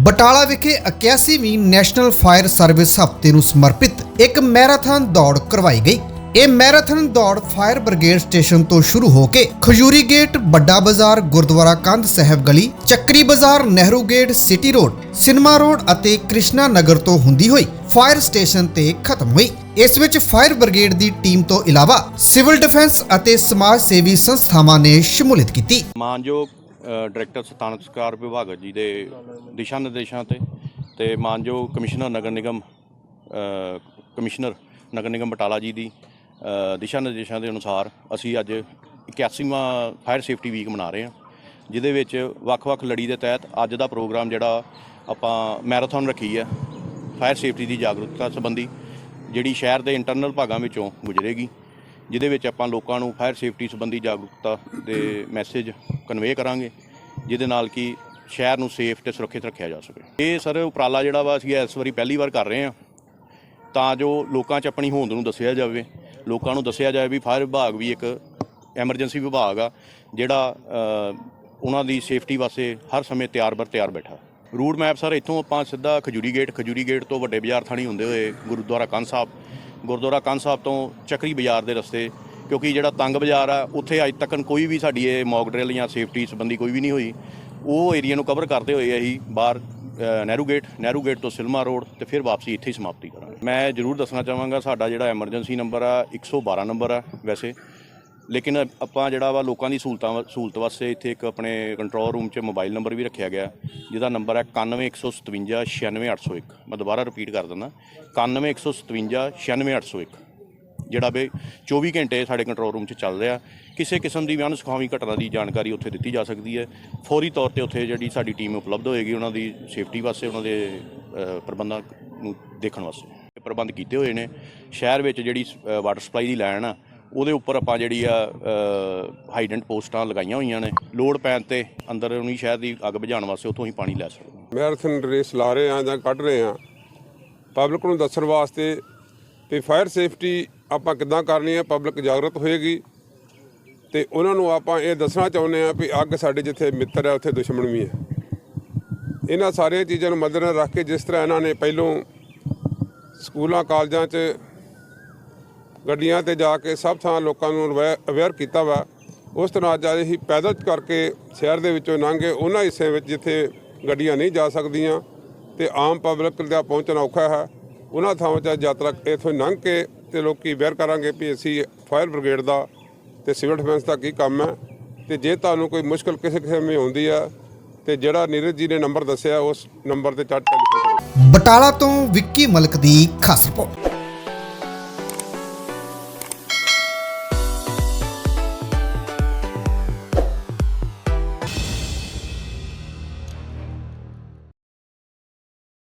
ਬਟਾਲਾ ਵਿਖੇ 81ਵੀਂ national fire service ਹਫ਼ਤੇ ਨੂੰ ਸਮਰਪਿਤ ਇੱਕ ਮੈਰਾਥਨ ਦੌੜ ਕਰਵਾਈ ਗਈ। ਇਹ ਮੈਰਾਥਨ ਦੌੜ ਫਾਇਰ ਬ੍ਰਿਗੇਡ ਸਟੇਸ਼ਨ ਤੋਂ ਸ਼ੁਰੂ ਹੋ ਕੇ ਖਜੂਰੀ ਗੇਟ, ਵੱਡਾ ਬਾਜ਼ਾਰ, ਗੁਰਦੁਆਰਾ ਕੰਧ Sahib Gali, Chakri Bazaar, Nehru gate, city road, cinema road ਅਤੇ ਕ੍ਰਿਸ਼ਨਾ ਨਗਰ ਤੋਂ ਹੁੰਦੀ ਹੋਈ ਫਾਇਰ ਸਟੇਸ਼ਨ ਤੇ ਖਤਮ ਹੋਈ। ਇਸ ਵਿੱਚ ਫਾਇਰ ਬ੍ਰਿਗੇਡ ਦੀ ਟੀਮ ਤੋਂ ਇਲਾਵਾ ਸਿਵਲ ਡਿਫੈਂਸ ਅਤੇ ਸਮਾਜ ਸੇਵੀ ਸੰਸਥਾਵਾਂ ਨੇ ਸ਼ਮੂਲੀਅਤ ਕੀਤੀ। ਮਾਨਯੋਗ ਡਾਇਰੈਕਟਰ ਸਥਾਨਕ ਸਰਕਾਰ ਵਿਭਾਗ ਜੀ ਦੇ ਦਿਸ਼ਾ ਨਿਰਦੇਸ਼ਾਂ ਤੇ ਤੇ ਮਾਨਯੋਗ ਕਮਿਸ਼ਨਰ ਨਗਰ ਨਿਗਮ ਕਮਿਸ਼ਨਰ ਨਗਰ ਨਿਗਮ ਬਟਾਲਾ ਜੀ ਦੀ ਦਿਸ਼ਾ ਨਿਰਦੇਸ਼ਾਂ ਦੇ ਅਨੁਸਾਰ ਅਸੀਂ ਅੱਜ 81ਵਾਂ ਫਾਇਰ ਸੇਫਟੀ ਵੀਕ ਮਨਾ ਰਹੇ ਹਾਂ, ਜਿਹਦੇ ਵਿੱਚ ਵੱਖ-ਵੱਖ ਲੜੀ ਦੇ ਤਹਿਤ ਅੱਜ ਦਾ ਪ੍ਰੋਗਰਾਮ ਜਿਹੜਾ ਆਪਾਂ ਮੈਰਾਥਨ ਰੱਖੀ ਹੈ, ਫਾਇਰ ਸੇਫਟੀ ਦੀ ਜਾਗਰੂਕਤਾ ਸੰਬੰਧੀ, ਜਿਹੜੀ ਸ਼ਹਿਰ ਦੇ ਇੰਟਰਨਲ ਭਾਗਾਂ ਵਿੱਚੋਂ ਗੁਜ਼ਰੇਗੀ। ਜਿਹਦੇ ਵਿੱਚ ਆਪਾਂ ਲੋਕਾਂ ਨੂੰ ਫਾਇਰ ਸੇਫਟੀ ਸੰਬੰਧੀ ਜਾਗਰੂਕਤਾ ਦੇ ਮੈਸੇਜ ਕਨਵੇ ਕਰਾਂਗੇ, ਜਿਹਦੇ ਨਾਲ ਕਿ ਸ਼ਹਿਰ ਨੂੰ ਸੇਫ ਤੇ ਸੁਰੱਖਿਅਤ ਰੱਖਿਆ ਜਾ ਸਕੇ। ਇਹ ਸਰ ਉਪਰਾਲਾ ਜਿਹੜਾ ਵਾ, ਅਸੀਂ ਇਸ ਵਾਰੀ ਪਹਿਲੀ ਵਾਰ ਕਰ ਰਹੇ ਹਾਂ। ਤਾਂ ਜੋ ਲੋਕਾਂ 'ਚ ਆਪਣੀ ਹੋਂਦ ਨੂੰ ਦੱਸਿਆ ਜਾਵੇ, ਲੋਕਾਂ ਨੂੰ ਦੱਸਿਆ ਜਾਵੇ ਵੀ ਫਾਇਰ ਵਿਭਾਗ ਵੀ ਇੱਕ ਐਮਰਜੈਂਸੀ ਵਿਭਾਗ ਆ, ਜਿਹੜਾ ਉਹਨਾਂ ਦੀ ਸੇਫਟੀ ਵਾਸਤੇ ਹਰ ਸਮੇਂ ਤਿਆਰ ਬਰ ਤਿਆਰ ਬੈਠਾ। ਰੂਟ ਮੈਪ ਸਰ, ਇੱਥੋਂ ਆਪਾਂ ਸਿੱਧਾ ਖਜੂਰੀ ਗੇਟ ਖਜੂਰੀ ਗੇਟ ਤੋਂ ਵੱਡੇ ਬਾਜ਼ਾਰ ਥਾਣੀ ਹੁੰਦੇ ਹੋਏ ਗੁਰਦੁਆਰਾ ਕੰਨ ਸਾਹਿਬ ਗੁਰਦੁਆਰਾ ਕੰਨ ਸਾਹਿਬ ਤੋਂ ਚੱਕਰੀ ਬਾਜ਼ਾਰ ਦੇ ਰਸਤੇ ਕਿਉਂਕਿ ਜਿਹੜਾ ਤੰਗ ਬਾਜ਼ਾਰ ਆ ਉੱਥੇ ਅੱਜ ਤੱਕ ਕੋਈ ਵੀ ਸਾਡੀ ਇਹ ਮੌਕ ਡਰਿਲ ਜਾਂ ਸੇਫਟੀ ਸੰਬੰਧੀ ਕੋਈ ਵੀ ਨਹੀਂ ਹੋਈ। ਉਹ ਏਰੀਆ ਨੂੰ ਕਵਰ ਕਰਦੇ ਹੋਏ ਅਸੀਂ ਬਾਹਰ ਅ, ਨਹਿਰੂ ਗੇਟ ਨਹਿਰੂ ਗੇਟ ਤੋਂ ਸਿਲਮਾ ਰੋਡ ਤੇ ਫਿਰ ਵਾਪਸੀ ਇੱਥੇ ਹੀ ਸਮਾਪਤੀ ਕਰਾਂਗੇ। ਮੈਂ ਜ਼ਰੂਰ ਦੱਸਣਾ ਚਾਹਾਂਗਾ ਸਾਡਾ ਜਿਹੜਾ ਐਮਰਜੈਂਸੀ ਨੰਬਰ ਆ 112 ਨੰਬਰ ਆ ਵੈਸੇ। ਲੇਕਿਨ ਆਪਾਂ ਜਿਹੜਾ ਵਾ ਲੋਕਾਂ ਦੀ ਸਹੂਲਤਾਂ ਵਾ- ਸਹੂਲਤ ਵਾਸਤੇ ਇੱਥੇ ਇੱਕ ਆਪਣੇ ਕੰਟਰੋਲ ਰੂਮ 'ਚ ਮੋਬਾਈਲ ਨੰਬਰ ਵੀ ਰੱਖਿਆ ਗਿਆ। ਜਿਹਦਾ ਨੰਬਰ ਹੈ 9117 96801 ਮੈਂ ਦੁਬਾਰਾ ਰਿਪੀਟ ਕਰ ਦਿੰਦਾ। 9117 96801 ਜਿਹੜਾ ਵੀ 24 ਘੰਟੇ ਸਾਡੇ ਕੰਟਰੋਲ ਰੂਮ 'ਚ ਚੱਲ ਰਿਹਾ। ਕਿਸੇ ਕਿਸਮ ਦੀ ਵੀ ਅਣਸੁਖਾਵੀ ਘਟਨਾ ਦੀ ਜਾਣਕਾਰੀ ਉੱਥੇ ਦਿੱਤੀ ਜਾ ਸਕਦੀ ਹੈ। ਫੌਰੀ ਤੌਰ ਤੇ ਉੱਥੇ ਜਿਹੜੀ ਸਾਡੀ ਟੀਮ ਉਪਲਬਧ ਹੋਏਗੀ, ਉਹਨਾਂ ਦੀ ਸੇਫਟੀ ਵਾਸਤੇ, ਉਹਨਾਂ ਦੇ ਪ੍ਰਬੰਧਾਂ ਨੂੰ ਦੇਖਣ ਵਾਸਤੇ। ਪ੍ਰਬੰਧ ਕੀਤੇ ਹੋਏ ਨੇ। ਸ਼ਹਿਰ ਵਿੱਚ ਜਿਹੜੀ ਵਾਟਰ ਸਪਲਾਈ ਦੀ ਲਾਈਨ ਆ ਉਹਦੇ ਉੱਪਰ ਆਪਾਂ ਜਿਹੜੀ ਆ ਹਾਈਡੈਂਟ ਪੋਸਟਾਂ ਲਗਾਈਆਂ ਹੋਈਆਂ ਨੇ। ਲੋਡ ਪੈਣ ਤੇ ਅੰਦਰ ਉਨੀ ਸ਼ਹਿਰ ਦੀ ਅੱਗ ਬੁਝਾਉਣ ਵਾਸਤੇ ਉੱਥੋਂ ਹੀ ਪਾਣੀ ਲੈ ਸਕਦੇ ਹਾਂ। ਮੈਰਾਥਨ ਰੇਸ ਲਾ ਰਹੇ ਆ ਜਾਂ ਕੱਢ ਰਹੇ ਆ ਪਬਲਿਕ ਨੂੰ ਦੱਸਣ ਵਾਸਤੇ ਵੀ ਫਾਇਰ ਸੇਫਟੀ ਆਪਾਂ ਕਿੱਦਾਂ ਕਰਨੀ ਹੈ ਪਬਲਿਕ ਜਾਗਰਤ ਹੋਏਗੀ। ਤੇ ਉਹਨਾਂ ਨੂੰ ਆਪਾਂ ਇਹ ਦੱਸਣਾ ਚਾਹੁੰਦੇ ਆ ਵੀ ਅੱਗ ਸਾਡੇ ਜਿੱਥੇ ਮਿੱਤਰ ਹੈ ਉੱਥੇ ਦੁਸ਼ਮਣ ਵੀ ਹੈ। ਇਹਨਾਂ ਸਾਰੀਆਂ ਚੀਜ਼ਾਂ ਨੂੰ ਮੱਦੇਨਜ਼ਰ ਰੱਖ ਕੇ ਜਿਸ ਤਰ੍ਹਾਂ ਇਹਨਾਂ ਨੇ ਪਹਿਲੋਂ ਸਕੂਲਾਂ, ਕਾਲਜਾਂ 'ਚ ਗੱਡੀਆਂ ਤੇ ਜਾ ਕੇ ਸਭ ਥਾਂ ਲੋਕਾਂ ਨੂੰ ਅਵੇਅਰ ਕੀਤਾ ਵਾ। ਉਸ ਤਰ੍ਹਾਂ ਅੱਜ ਅਸੀਂ ਪੈਦਲ ਕਰਕੇ ਸ਼ਹਿਰ ਦੇ ਵਿੱਚੋਂ ਲੰਘੇ ਉਹਨਾਂ ਹਿੱਸਿਆਂ ਵਿੱਚ ਜਿੱਥੇ ਗੱਡੀਆਂ ਨਹੀਂ ਜਾ ਸਕਦੀਆਂ ਤੇ ਆਮ ਪਬਲਿਕ ਦਾ ਪਹੁੰਚਣਾ ਔਖਾ ਹੈ। ਉਹਨਾਂ ਥਾਵਾਂ 'ਚ ਯਾਤਰਾ ਇੱਥੋਂ ਲੰਘ ਕੇ ਤੇ ਲੋਕੀ ਅਵੇਅਰ ਕਰਾਂਗੇ ਵੀ ਅਸੀਂ ਫਾਇਰ ਬ੍ਰਿਗੇਡ ਦਾ ਤੇ ਸਿਵਲ ਡਿਫੈਂਸ ਦਾ ਕੀ ਕੰਮ ਹੈ। ਤੇ ਜੇ ਤੁਹਾਨੂੰ ਕੋਈ ਮੁਸ਼ਕਲ ਕਿਸੇ ਕਿਸੇ ਵਿੱਚ ਆਉਂਦੀ ਆ ਤੇ ਜਿਹੜਾ ਨੀਰਜ ਜੀ ਨੇ ਨੰਬਰ ਦੱਸਿਆ, ਉਸ ਨੰਬਰ ਤੇ ਚੱਟ ਟੈਲੀਫੋਨ ਬਟਾਲਾ ਤੋਂ ਵਿੱਕੀ ਮਲਕ ਦੀ ਖਾਸ ਰਿਪੋਰਟ